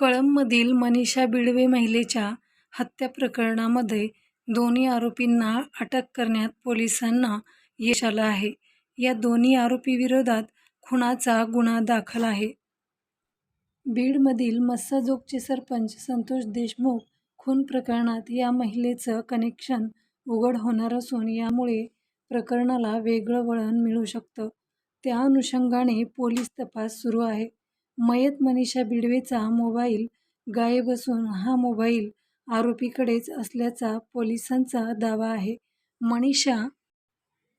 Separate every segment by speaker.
Speaker 1: कळंबमधील मनीषा बिडवे महिलेच्या हत्या प्रकरणामध्ये दोन्ही आरोपींना अटक करण्यात पोलिसांना यश आलं आहे. या दोन्ही आरोपीविरोधात खुनाचा गुन्हा दाखल आहे. बीडमधील मस्साजोगचे सरपंच संतोष देशमुख खून प्रकरणात या महिलेचं कनेक्शन उघड होणार असून यामुळे प्रकरणाला वेगळं वळण मिळू शकतं. त्या अनुषंगाने पोलीस तपास सुरू आहे. मयत मनीषा बिडवेचा मोबाईल गायब असून हा मोबाईल आरोपीकडेच असल्याचा पोलिसांचा दावा आहे. मनीषा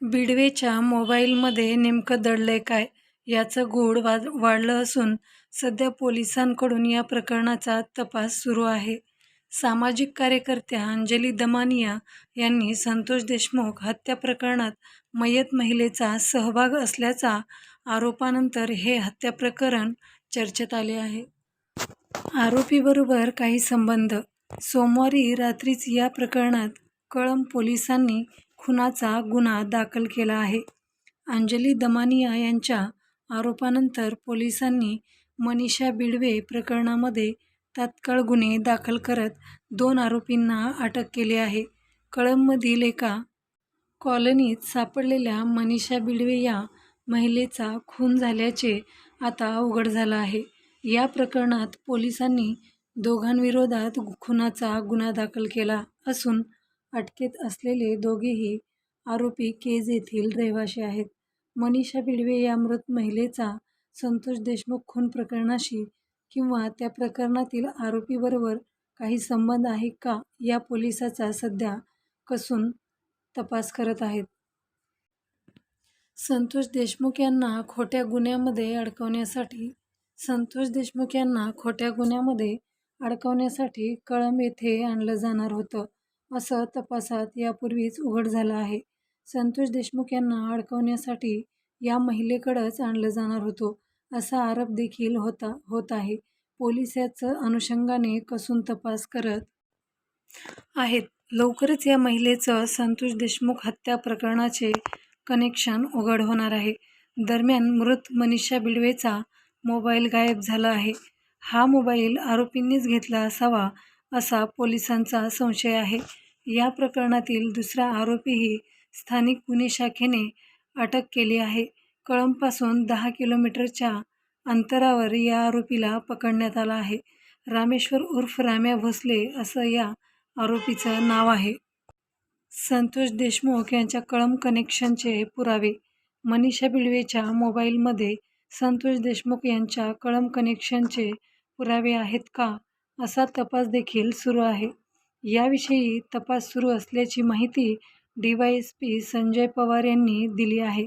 Speaker 1: बिडवेच्या मोबाईलमध्ये नेमकं दडलंय काय, याचं गूढ वाढलं असून सध्या पोलिसांकडून या प्रकरणाचा तपास सुरू आहे. सामाजिक कार्यकर्त्या अंजली दमानिया यांनी संतोष देशमुख हत्या प्रकरणात मयत महिलेचा सहभाग असल्याचा आरोपानंतर हे हत्या प्रकरण चर्चेत आले आहे. आरोपीबरोबर काही संबंध? सोमवारी रात्रीच या प्रकरणात कळंब पोलिसांनी खुनाचा गुन्हा दाखल केला आहे. अंजली दमानिया यांच्या आरोपानंतर पोलिसांनी मनीषा बिडवे प्रकरणामध्ये तात्काळ गुन्हे दाखल करत दोन आरोपींना अटक केली आहे. कळंबमधील एका कॉलनीत सापडलेल्या मनीषा बिडवे या महिलेचा खून झाल्याचे आता उघड झालं आहे. या प्रकरणात पोलिसांनी दोघांविरोधात खुनाचा गुन्हा दाखल केला असून अटकेत असलेले दोघेही आरोपी केज येथील रहिवाशी आहेत. मनीषा बिडवे या मृत महिलेचा संतोष देशमुख खून प्रकरणाशी किंवा त्या प्रकरणातील आरोपीबरोबर काही संबंध आहे का, या पोलिसाचा सध्या कसून तपास करत आहेत. संतोष देशमुख यांना खोट्या गुन्ह्यामध्ये अडकवण्यासाठी संतोष देशमुख यांना खोट्या गुन्ह्यामध्ये अडकवण्यासाठी कळंब येथे आणलं जाणार होतं, असं तपासात यापूर्वीच उघड झालं आहे. संतोष देशमुख यांना अडकवण्यासाठी या महिलेकडंच आणलं जाणार होतं, असा आरोप देखील होता होत आहे. पोलीस याच अनुषंगाने कसून तपास करत आहेत. लवकरच या महिलेचं संतोष देशमुख हत्या प्रकरणाचे कनेक्शन उघड होणार आहे. दरम्यान, मृत मनीषा बिडवेचा मोबाईल गायब झाला आहे. हा मोबाईल आरोपींनीच घेतला असावा, असा पोलिसांचा संशय आहे. या प्रकरणातील दुसरा आरोपीही स्थानिक गुन्हे शाखेने अटक केली आहे. कळंबपासून दहा किलोमीटरच्या अंतरावर या आरोपीला पकडण्यात आला आहे. रामेश्वर उर्फ राम्या भोसले असं या आरोपीचं नाव आहे. संतोष देशमुख यांच्या कळंब कनेक्शनचे पुरावे मनीषा बिळवेच्या मोबाईलमध्ये संतोष देशमुख यांच्या कळंब कनेक्शनचे पुरावे आहेत का, असा तपास देखील सुरू आहे. याविषयी तपास सुरू असल्याची माहिती डीवायएसपी संजय पवार यांनी दिली आहे.